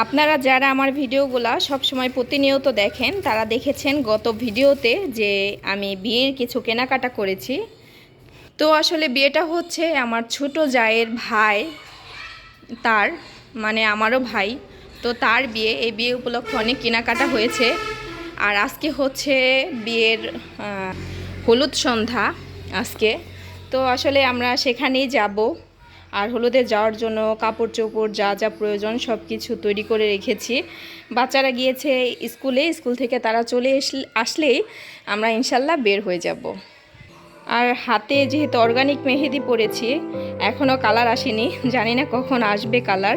আপনারা যারা আমার ভিডিওগুলা সবসময় প্রতিনিয়ত দেখেন, তারা দেখেছেন গত ভিডিওতে যে আমি বিয়ের কিছু কেনাকাটা করেছি। তো আসলে বিয়েটা হচ্ছে আমার ছোট জায়ের ভাই, তার মানে আমারও ভাই। তো তার বিয়ে, এই বিয়ে উপলক্ষে অনেক কেনাকাটা হয়েছে। আর আজকে হচ্ছে বিয়ের হলুদ সন্ধ্যা আজকে। তো আসলে আমরা সেখানেই যাব। আর হলুদে যাওয়ার জন্য কাপড় চোপড় যা যা প্রয়োজন সব কিছু তৈরি করে রেখেছি। বাচ্চারা গিয়েছে স্কুলে, স্কুল থেকে তারা চলে আসলে- আসলেই আমরা ইনশাল্লাহ বের হয়ে যাব। আর হাতে যেহেতু অর্গানিক মেহেদি পরেছি এখনও কালার আসেনি, জানি না কখন আসবে কালার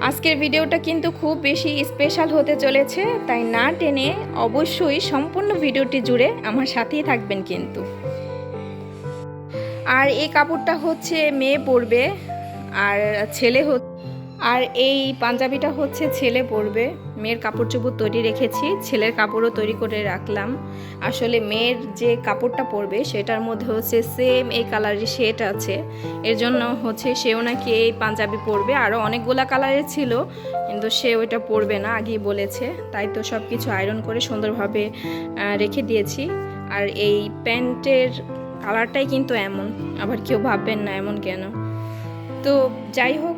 আজকের ভিডিওটা কিন্তু খুব বেশি স্পেশাল হতে চলেছে, তাই না টেনে অবশ্যই সম্পূর্ণ ভিডিওটি জুড়ে আমার সাথেই থাকবেন কিন্তু। আর এই কাপড়টা হচ্ছে মেয়ে পরবে, আর ছেলে আর এই পাঞ্জাবিটা হচ্ছে ছেলে পরবে। মেয়ের কাপড় চোপড় তৈরি রেখেছি, ছেলের কাপড়ও তৈরি করে রাখলাম। আসলে মেয়ের যে কাপড়টা পরবে, সেটার মধ্যে হচ্ছে সেম এই কালারের শেড আছে। এর জন্য হচ্ছে সেও নাকি এই পাঞ্জাবি পরবে। আরও অনেকগুলা কালারের ছিল, কিন্তু সে ওইটা পরবে না, আগেই বলেছে। তাই তো সব কিছু আয়রন করে সুন্দরভাবে রেখে দিয়েছি। আর এই প্যান্টের কালারটাই কিন্তু এমন, আবার কেউ ভাববেন না এমন কেন। তো যাই হোক,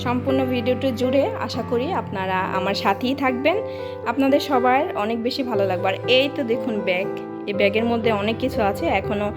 সম্পূর্ণ ভিডিওটি জুড়ে আশা করি আপনারা আমার সাথেই থাকবেন। আপনাদের সবার অনেক বেশি ভালো লাগবে। আর এই তো দেখুন ব্যাগ। এই ব্যাগের মধ্যে অনেক কিছু আছে এখনও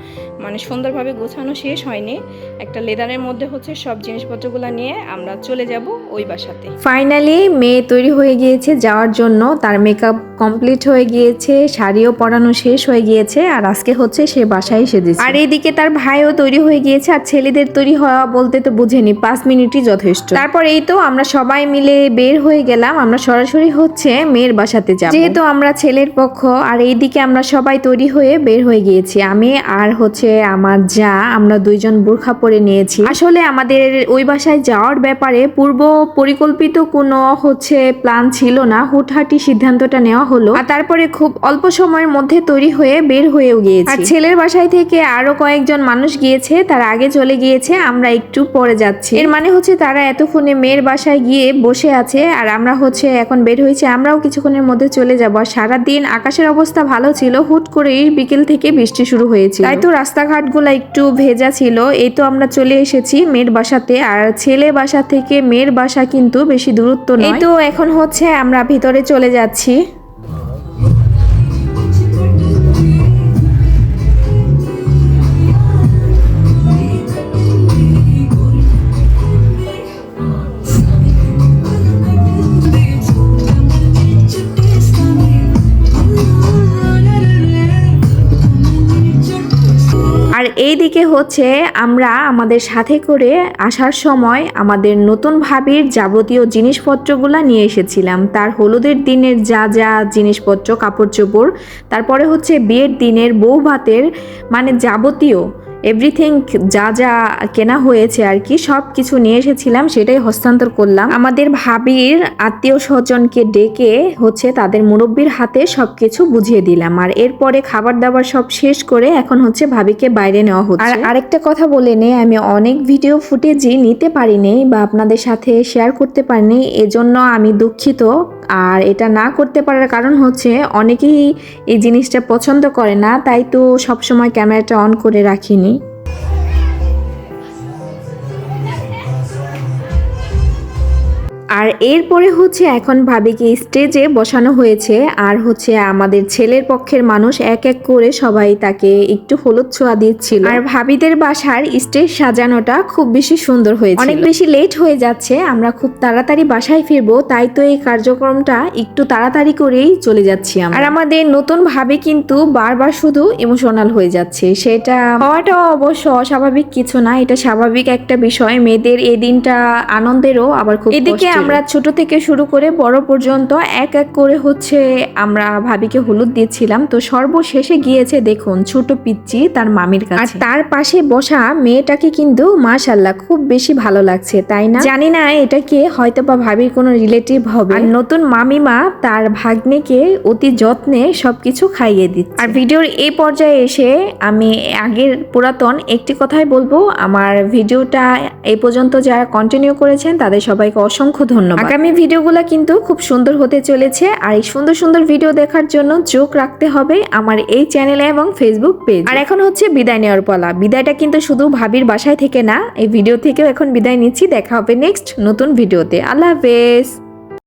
মানে সুন্দরভাবে গোছানো শেষ হয়নি। একটা লেদারের মধ্যে হচ্ছে সব জিনিসপত্রগুলো নিয়ে আমরা চলে যাব ওই বাসাতে। ফাইনালি মেয়ে তৈরি হয়ে গিয়েছে যাওয়ার জন্য। তার মেকআপ কমপ্লিট হয়ে গিয়েছে শাড়িও পরানো শেষ হয়ে গিয়েছে আর আজকে হচ্ছে সে বাসায় সেজেছে আর এইদিকে তার ভাইও তৈরি হয়ে গিয়েছে আর ছেলেদের তৈরি হওয়া বলতে তো বুঝেনি পাঁচ মিনিটই যথেষ্ট। তারপর এই তো আমরা সবাই মিলে বের হয়ে গেলাম আমরা সরাসরি হচ্ছে মেয়ের বাসাতে যাব। যেহেতু আমরা ছেলের পক্ষ আর এইদিকে আমরা সবাই তৈরি হয়ে বের হয়ে গিয়েছি। আমি আর হচ্ছে আমার যা, আমরা দুইজন বোরখা পরে নিয়েছি। আসলে আমাদের ওই বাসায় যাওয়ার ব্যাপারে পূর্ব পরিকল্পিত কোনো হচ্ছে প্ল্যান ছিল না। হুটহাটি সিদ্ধান্তটা নেওয়া হলো। আর তারপরে খুব অল্প সময়ের মধ্যে তৈরি হয়ে বের হয়েও গিয়েছি। আর ছেলের বাসায় থেকে আরও কয়েকজন মানুষ গিয়েছে। তার আগে চলে গিয়েছে। আমরা একটু পরে যাচ্ছি। এর মানে হচ্ছে তারা এতক্ষণে মেয়ের বাসায় গিয়ে বসে আছে। আর আমরা হচ্ছে এখন বের হয়েছে। আমরাও কিছুক্ষণের মধ্যে চলে যাব। আর সারাদিন আকাশের অবস্থা ভালো ছিল। হুট করেই বিকেল থেকে বৃষ্টি শুরু হয়েছে তাই তো রাস্তাঘাটগুলো একটু ভেজা ছিল। এই তো আমরা চলে এসেছি মেয়ের বাসাতে। আর ছেলে বাসা থেকে মেয়ের বাসা কিন্তু বেশি দূরত্ব নয়। এই তো এখন হচ্ছে আমরা ভিতরে চলে যাচ্ছি। আর এই দিকে হচ্ছে আমরা আমাদের সাথে করে আসার সময় আমাদের নতুন ভাবির যাবতীয় জিনিসপত্রগুলো নিয়ে এসেছিলাম। তার হলুদের দিনের যা যা জিনিসপত্র কাপড় চোপড় তারপরে হচ্ছে বিয়ের দিনের বউ ভাতের মানে যাবতীয় এভরিথিং যা যা কেনা হয়েছে আর কি সব কিছু নিয়ে এসেছিলাম, সেটাই হস্তান্তর করলাম। আমাদের ভাবির আত্মীয় স্বজনকে ডেকে হচ্ছে তাদের মুরব্বীর হাতে সব কিছু বুঝিয়ে দিলাম। আর এরপরে খাবার দাবার সব শেষ করে এখন হচ্ছে ভাবিকে বাইরে নেওয়া হচ্ছে। আর আরেকটা কথা বলে নে, আমি অনেক ভিডিও ফুটেজই নিতে পারিনি বা আপনাদের সাথে শেয়ার করতে পারিনি, এজন্য আমি দুঃখিত। আর এটা না করতে পারার কারণ হচ্ছে অনেকেই এই জিনিসটা পছন্দ করে না, তাই তো সবসময় ক্যামেরাটা অন করে রাখিনি। আর এরপরে হচ্ছে এখন ভাবিকে স্টেজে বসানো হয়েছে আর হচ্ছে আমাদের ছেলের পক্ষের মানুষ এক এক করে সবাই তাকে একটু হলুদ ছোঁয়া দিচ্ছিল। আর ভাবিদের বাসার স্টেজ সাজানোটা খুব বেশি সুন্দর হয়েছে অনেক বেশি লেট হয়ে যাচ্ছে আমরা খুব তাড়াতাড়ি বাসায় ফিরবো তাই তো এই কার্যক্রমটা একটু তাড়াতাড়ি করেই চলে যাচ্ছি আমরা। আর আমাদের নতুন ভাবে কিন্তু বারবার শুধু ইমোশনাল হয়ে যাচ্ছে সেটা হওয়াটাও অবশ্য অস্বাভাবিক কিছু না এটা স্বাভাবিক একটা বিষয়। মেয়েদের এই দিনটা আনন্দেরও আবার খুব এদিকে আমরা ছোট থেকে শুরু করে বড় পর্যন্ত এক এক করে হচ্ছে আমরা ভাবিকে হলুদ দিয়েছিলাম। তো সর্বশেষে গিয়েছে দেখুন ছোট পিচ্চি তার মামির কাছে। আর তার পাশে বসা মেয়েটাকে কিন্তু মাশাল্লাহ খুব বেশি ভালো লাগছে তাই না? জানি না এটা কি হয়তো বা ভাবির কোনো রিলেটিভ হবে। আর নতুন মামিমা তার ভাগ্নেকে অতি যত্নে সবকিছু খাইয়ে দিচ্ছে। আর ভিডিওর এই পর্যায়ে এসে আমি আগের পুরাতন একটি কথাই বলব আমার ভিডিওটা এই পর্যন্ত যারা কন্টিনিউ করেছেন তাদের সবাইকে অসংখ্য ধন্যবাদ। আগামী ভিডিওগুলো কিন্তু খুব সুন্দর হতে চলেছে আর এই সুন্দর সুন্দর ভিডিও দেখার জন্য চোখ রাখতে হবে আমার এই চ্যানেলে এবং ফেসবুক পেজ আর এখন হচ্ছে বিদায় নেওয়ার পালা। বিদায়টা কিন্তু শুধু ভাবির বাসায় থেকে না এই ভিডিও থেকেও এখন বিদায় নিচ্ছি। দেখা হবে নেক্সট নতুন ভিডিওতে। আল্লাহ হাফেজ।